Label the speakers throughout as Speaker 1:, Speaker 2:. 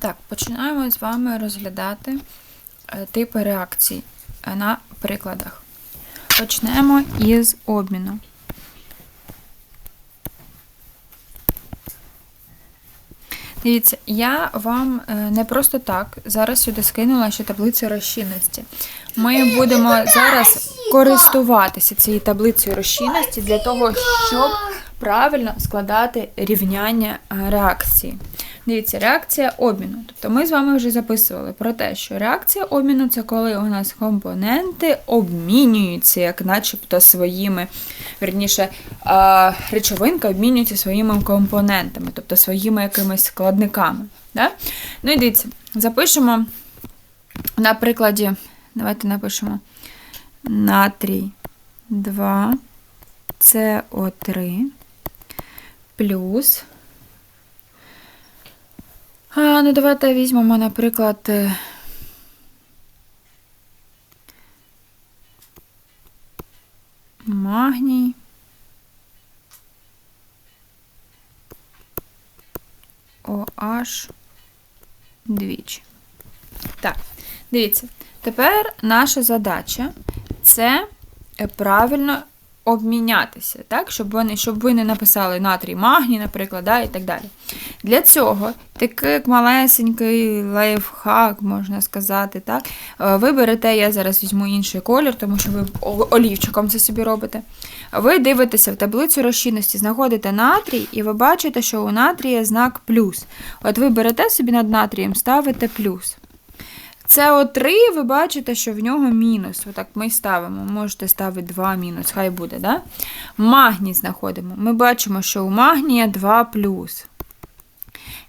Speaker 1: Так, починаємо з вами розглядати е, типи реакцій е, на прикладах. Почнемо із обміну. Дивіться, я вам е, не просто так зараз сюди скинула ще таблицю розчинності. Ми будемо зараз користуватися цією таблицею розчинності для того, щоб правильно складати рівняння реакції. Дивіться, реакція обміну. Тобто ми з вами вже записували про те, що реакція обміну це коли у нас компоненти обмінюються, як начебто своїми, верніше, речовинка обмінюється своїми компонентами, тобто своїми якимись складниками. Да? Ну і дивіться, запишемо на прикладі, давайте напишемо натрій 2 СО3 плюс. А, ну, давайте візьмемо, наприклад. е, Магній. OH двічі. Так, дивіться. Тепер наша задача це е, правильно обмінятися, так? Щоб, вони, щоб ви не написали натрій магній, наприклад, да, і так далі. Для цього такий малесенький лайфхак, можна сказати. так? Е, Ви берете, я зараз візьму інший колір, тому що ви олівчиком це собі робите. Ви дивитеся в таблицю розчинності, знаходите натрій, і ви бачите, що у натрія знак плюс. От ви берете собі над натрієм, ставите плюс. СО3, ви бачите, що в нього мінус. Отак ми ставимо. Можете ставити 2 мінус, хай буде, да? Магній знаходимо. Ми бачимо, що у магнія 2 плюс.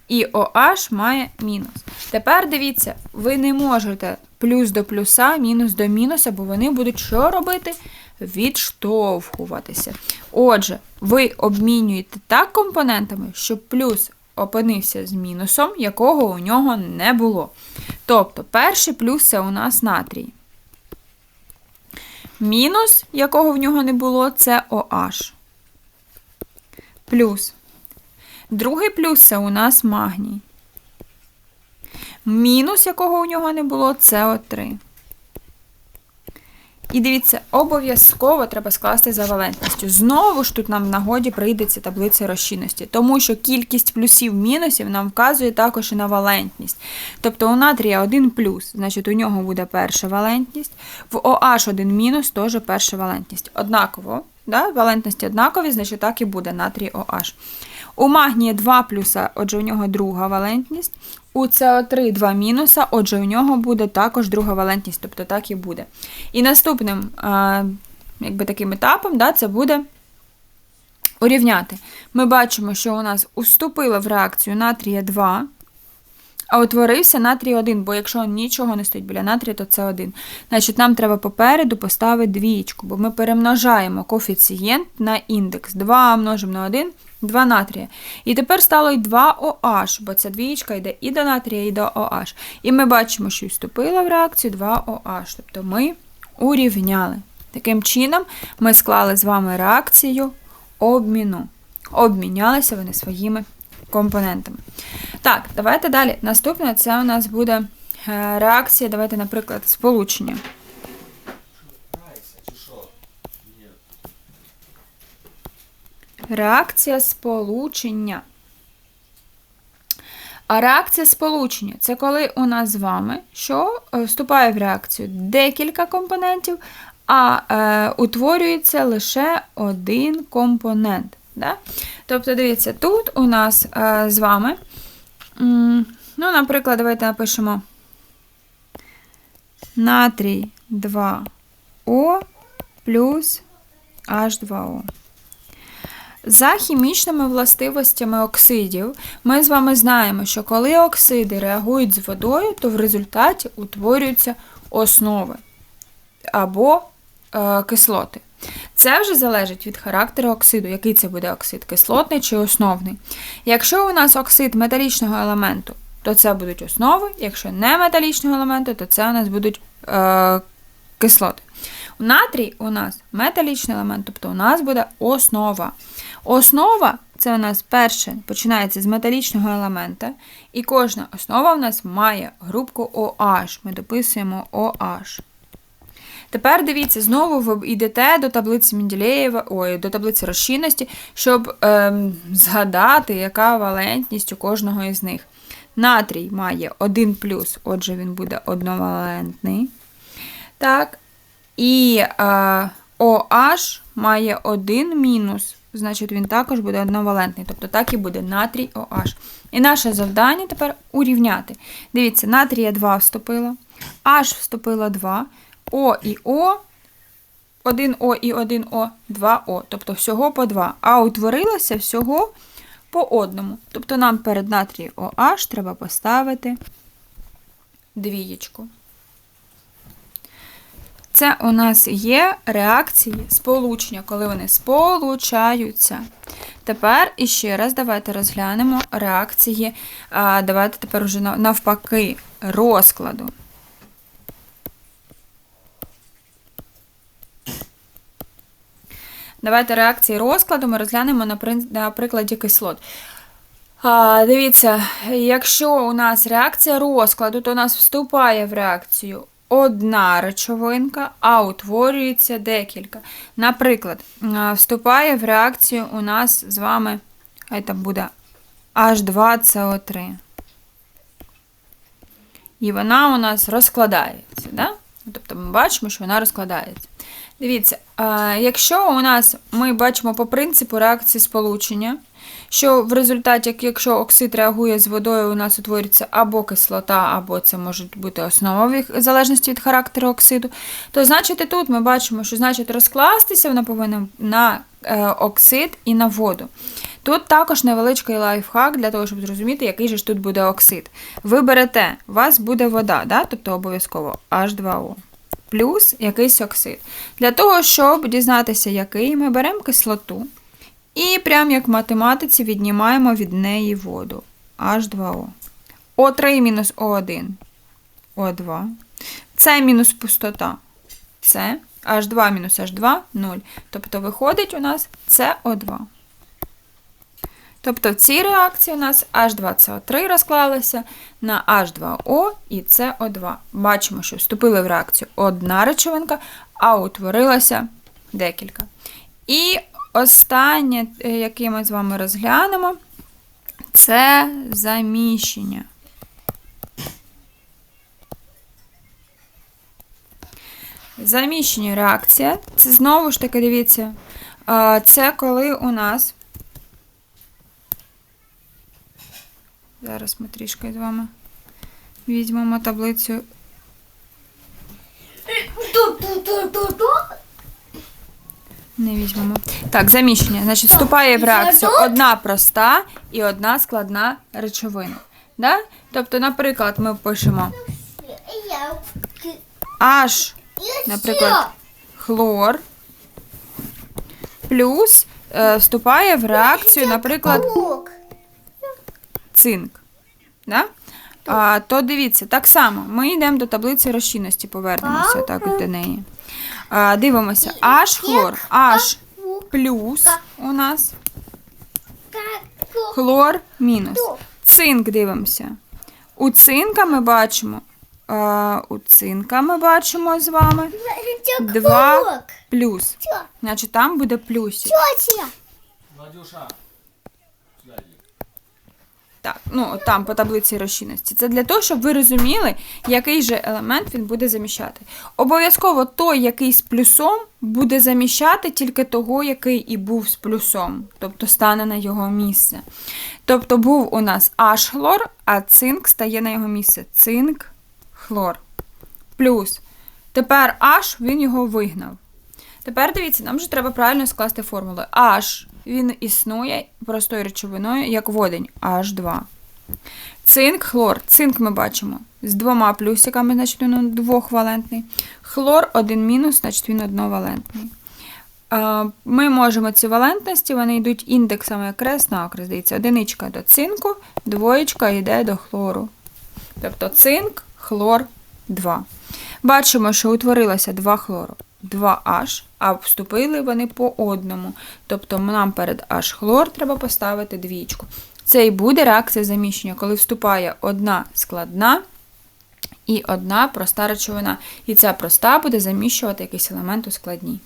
Speaker 1: І OH має мінус. Тепер дивіться, ви не можете плюс до плюса, мінус до мінуса, бо вони будуть що робити? Відштовхуватися. Отже, ви обмінюєте так компонентами, щоб плюс опинився з мінусом, якого у нього не було. Тобто, перший плюс це у нас натрій. Мінус, якого в нього не було, це OH. Плюс. Другий плюс це у нас магній. Мінус, якого у нього не було, це О3. І дивіться, обов'язково треба скласти за валентністю. Знову ж тут нам в нагоді прийдеться таблиця розчинності, тому що кількість плюсів-мінусів нам вказує також і на валентність. Тобто у натрія один плюс, значить у нього буде перша валентність, в OH один мінус теж перша валентність. Однаково, да? валентності однакові, значить так і буде натрій OH. У магнія 2 плюса, отже, у нього друга валентність. У СО3 2 мінуса, отже, у нього буде також друга валентність, тобто так і буде. І наступним а, якби таким етапом да, це буде урівняти. Ми бачимо, що у нас уступило в реакцію натрія 2, а утворився натрій 1, бо якщо нічого не стоїть біля натрія, то це 1. Значить, нам треба попереду поставити двічку, бо ми перемножаємо коефіцієнт на індекс. 2 множимо на 1, 2 натрія. І тепер стало й 2 OH, бо ця двічка йде і до натрія, і до OH. І ми бачимо, що вступила в реакцію 2 OH. Тобто ми урівняли. Таким чином, ми склали з вами реакцію обміну. Обмінялися вони своїми компонентами. Так, давайте далі. Наступне це у нас буде е, реакція, давайте, наприклад, сполучення. Реакція сполучення. А реакція сполучення це коли у нас з вами що е, вступає в реакцію декілька компонентів, а е, утворюється лише один компонент. Да? Тобто, дивіться, тут у нас е, з вами, ну, наприклад, давайте напишемо натрій 2О плюс H2O. За хімічними властивостями оксидів, ми з вами знаємо, що коли оксиди реагують з водою, то в результаті утворюються основи або е, кислоти. Це вже залежить від характеру оксиду, який це буде оксид, кислотний чи основний. Якщо у нас оксид металічного елементу, то це будуть основи, якщо не металічного елементу, то це у нас будуть е, кислоти. Натрій у нас металічний елемент, тобто у нас буде основа. Основа це у нас перше починається з металічного елемента, і кожна основа в нас має групку OH. Ми дописуємо OH. Тепер дивіться, знову ви йдете до таблиці Менделєєва, ой, до таблиці розчинності, щоб ем, згадати, яка валентність у кожного із них. Натрій має 1 плюс, отже, він буде одновалентний. Так. І е, OH має 1 мінус, значить він також буде одновалентний. Тобто так і буде натрій OH. І наше завдання тепер урівняти. Дивіться, натрія 2 вступило, H вступило 2, О і О, 1О і 1О, 2О. Тобто всього по 2. А утворилося всього по одному. Тобто нам перед натрієм OH треба поставити двієчку. Це у нас є реакції сполучення, коли вони сполучаються. Тепер іще раз давайте розглянемо реакції. Давайте тепер уже навпаки розкладу. Давайте реакції розкладу ми розглянемо на, прин- на прикладі кислот. А, дивіться, якщо у нас реакція розкладу, то у нас вступає в реакцію одна речовинка, а утворюється декілька. Наприклад, вступає в реакцію у нас з вами, хай там буде H2CO3. І вона у нас розкладається. Да? Тобто ми бачимо, що вона розкладається. Дивіться, а, якщо у нас ми бачимо по принципу реакції сполучення, що в результаті, якщо оксид реагує з водою, у нас утворюється або кислота, або це може бути основа в залежності від характеру оксиду, то значить тут ми бачимо, що значить розкластися вона повинна на е, оксид і на воду. Тут також невеличкий лайфхак для того, щоб зрозуміти, який же ж тут буде оксид. Ви берете, у вас буде вода, да? тобто обов'язково H2O. Плюс якийсь оксид. Для того, щоб дізнатися, який, ми беремо кислоту. І прям як в математиці віднімаємо від неї воду. H2O. О3 мінус О1. О2. С мінус пустота. С. H2 мінус H2 0. Тобто виходить у нас СО2. Тобто в цій реакції у нас H2CO3 розклалося на H2O і CO2. Бачимо, що вступили в реакцію одна речовинка, а утворилося декілька. І останнє, е, яке ми з вами розглянемо, це заміщення. Заміщення реакція. Це знову ж таки, дивіться, це коли у нас. Зараз ми трішки з вами візьмемо таблицю. Не візьмемо. Так, заміщення. Значить, вступає в реакцію одна проста і одна складна речовина. Да? Тобто, наприклад, ми пишемо H, наприклад, хлор плюс е, вступає в реакцію, наприклад, цинк. Да? А, то дивіться, так само ми йдемо до таблиці розчинності, повернемося так до неї. А, дивимося, H хлор, H плюс у нас, хлор мінус. Цинк дивимося. У цинка ми бачимо, а, у цинка ми бачимо з вами Два. плюс. Значить, там буде плюсик.
Speaker 2: Йди.
Speaker 1: Так, ну там по таблиці розчинності. Це для того, щоб ви розуміли, який же елемент він буде заміщати. Обов'язково той, який з плюсом, буде заміщати тільки того, який і був з плюсом, тобто стане на його місце. Тобто був у нас H хлор, а цинк стає на його місце. Цинк, хлор. Плюс. Тепер H, він його вигнав. Тепер дивіться, нам же треба правильно скласти формули. H він існує простою речовиною, як водень H2. Цинк, хлор. Цинк ми бачимо з двома плюсиками, значить він двохвалентний. Хлор один мінус, значить він одновалентний. Ми можемо ці валентності, вони йдуть індексами як крест на окрест. Дивіться, одиничка до цинку, двоєчка йде до хлору. Тобто цинк, хлор 2. Бачимо, що утворилося 2 хлору. 2H, а вступили вони по одному. Тобто нам перед H хлор треба поставити двічку. Це і буде реакція заміщення, коли вступає одна складна і одна проста речовина. І ця проста буде заміщувати якийсь елемент у складній.